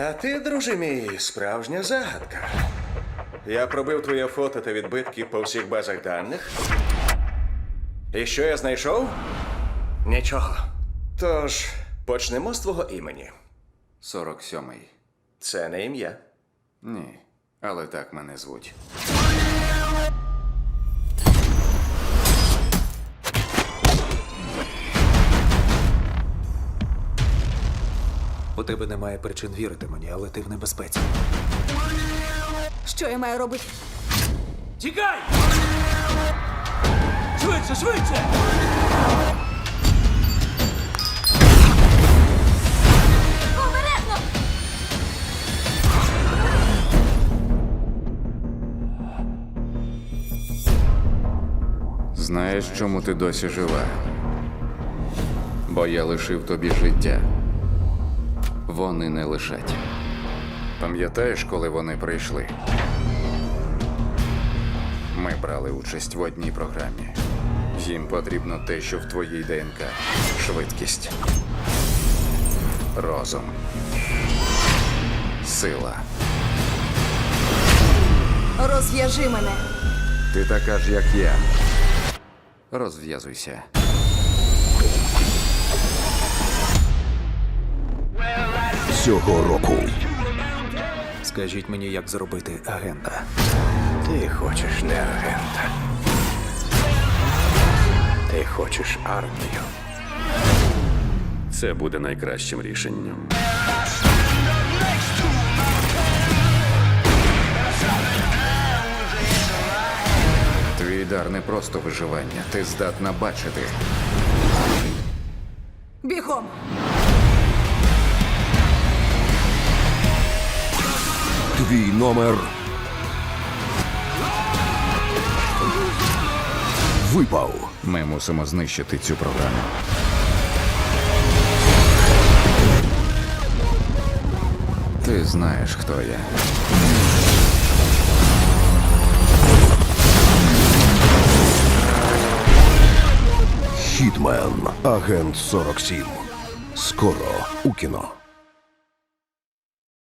А ти, друже мій, справжня загадка. Я пробив твоє фото та відбитки по всіх базах даних. І що я знайшов? Нічого. Тож, почнемо з твого імені. 47-й. Це не ім'я. Ні. Але так мене звуть. У тебе немає причин вірити мені, але ти в небезпеці. Що я маю робити? Тікай! Швидше, швидше! Обережно! Знаєш, чому ти досі жива? Бо я лишив тобі життя. Вони не лишать. Пам'ятаєш, коли вони прийшли? Ми брали участь в одній програмі. Їм потрібно те, що в твоїй ДНК. Швидкість. Розум. Сила. Розв'яжи мене. Ти така ж, як я. Розв'язуйся. Цього року Скажіть мені, як зробити агента. Ти хочеш не агента. Ти хочеш армію. Це буде найкращим рішенням. Твій дар не просто виживання. Ти здатна бачити. Бігом! Твій номер випав. Ми мусимо знищити цю програму. Ти знаєш, хто я. Хітмен. Агент 47. Скоро у кіно.